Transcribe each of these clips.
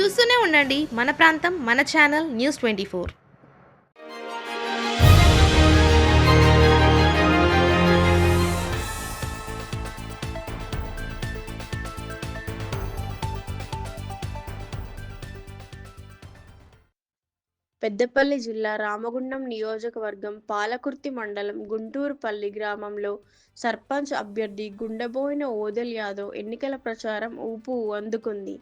చూస్తూనే ఉండండి మన ప్రాంతం మన channel news twenty four. Peddapalli జిల్లా రామగుండం నియోజకవర్గం పాలకుర్తి మండలం గుంటూరుపల్లి గ్రామంలో సర్పంచ్ అభ్యర్థి గుండెబోయిన ఓదెల్ యాదవ్ ఎన్నికల ప్రచారం ఊపు అందుకుంది.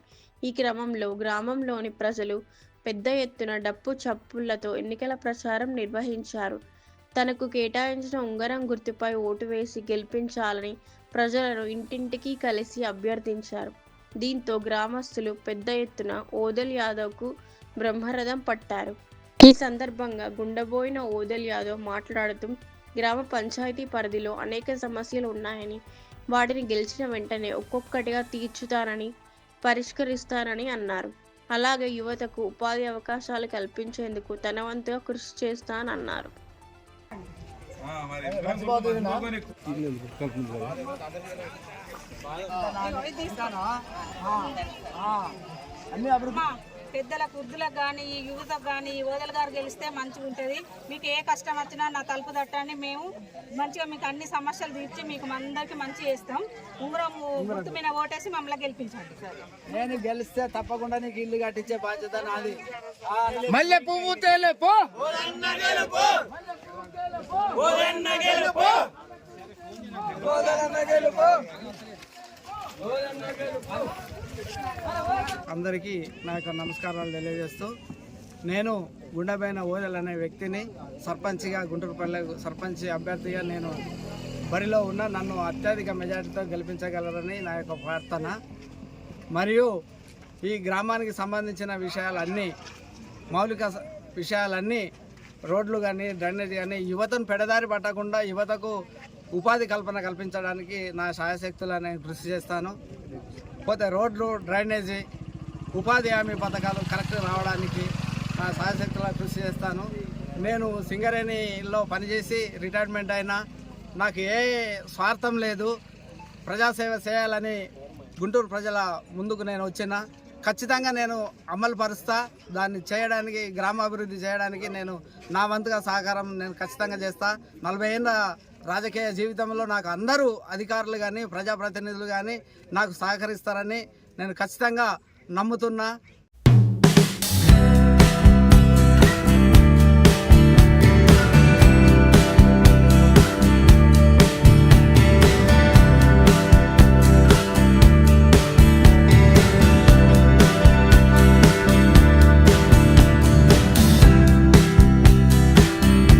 ఈ క్రమంలో గ్రామంలోని ప్రజలు పెద్ద ఎత్తున డప్పు చప్పుళ్ళతో ఎన్నికల ప్రచారం నిర్వహించారు. తనకు కేటాయించిన ఉంగరం గుర్తుపై ఓటు వేసి గెలిపించాలని ప్రజలను ఇంటింటికి కలిసి అభ్యర్థించారు. దీంతో గ్రామస్తులు పెద్ద ఎత్తున ఓదెల్ యాదవ్కు బ్రహ్మరథం పట్టారు. ఈ సందర్భంగా గుండబోయిన ఓదల్ యాదవ్ మాట్లాడుతూ గ్రామ పంచాయతీ పరిధిలో అనేక సమస్యలు ఉన్నాయని వాటిని గెలిచిన వెంటనే ఒక్కొక్కటిగా తీర్చుతానని పరిష్కరిస్తానని అన్నారు. అలాగే యువతకు ఉపాధి అవకాశాలు కల్పించేందుకు తన వంతుగా కృషి చేస్తానన్నారు అమ్మా, పెద్దలకు వృద్ధులకు కానీ ఈ యువతకు కానీ ఈ ఓదల గారు గెలిస్తే మంచిగా ఉంటుంది. మీకు ఏ కష్టం వచ్చినా నా తలుపు తట్టండి. మేము మంచిగా మీకు అన్ని సమస్యలు తీర్చి మీకు అందరికి మంచి చేస్తాం. ఉంగరం గుర్తు మీద ఓటేసి మమ్మల్ని గెలిపించండి. నేను గెలిస్తే తప్పకుండా నీకు ఇల్లు కట్టించే బాధ్యత నాది. మల్లె పువ్వు తేలేపో అందరికీ నా యొక్క నమస్కారాలు తెలియజేస్తూ నేను గుండెబైన ఓదెల్ అనే వ్యక్తిని సర్పంచ్గా గుంటూరుపల్లె సర్పంచ్ అభ్యర్థిగా నేను బరిలో ఉన్న నన్ను అత్యధిక మెజార్టీతో గెలిపించగలరని నా యొక్క ప్రార్థన. మరియు ఈ గ్రామానికి సంబంధించిన విషయాలన్నీ మౌలిక విషయాలన్నీ రోడ్లు కానీ డ్రైనేజ్ కానీ యువతను పెడదారి పట్టకుండా యువతకు ఉపాధి కల్పన కల్పించడానికి నా శాయశక్తులు నేను కృషి చేస్తాను. పోతే రోడ్లు డ్రైనేజీ ఉపాధి హామీ పథకాలు కరెక్ట్ రావడానికి నా శాయశక్తులా కృషి చేస్తాను. నేను సింగరేణిలో పనిచేసి రిటైర్మెంట్ అయినా నాకు ఏ స్వార్థం లేదు. ప్రజాసేవ చేయాలని గుంటూరు ప్రజల ముందుకు నేను వచ్చిన. ఖచ్చితంగా నేను అమలు పరుస్తా. దాన్ని చేయడానికి గ్రామాభివృద్ధి చేయడానికి నేను నా వంతుగా సహకారం నేను ఖచ్చితంగా చేస్తా. నలభై ఏళ్ళ రాజకీయ జీవితంలో నాకు అందరూ అధికారులు కానీ ప్రజాప్రతినిధులు కానీ నాకు సహకరిస్తారని నేను ఖచ్చితంగా నమ్ముతున్నా.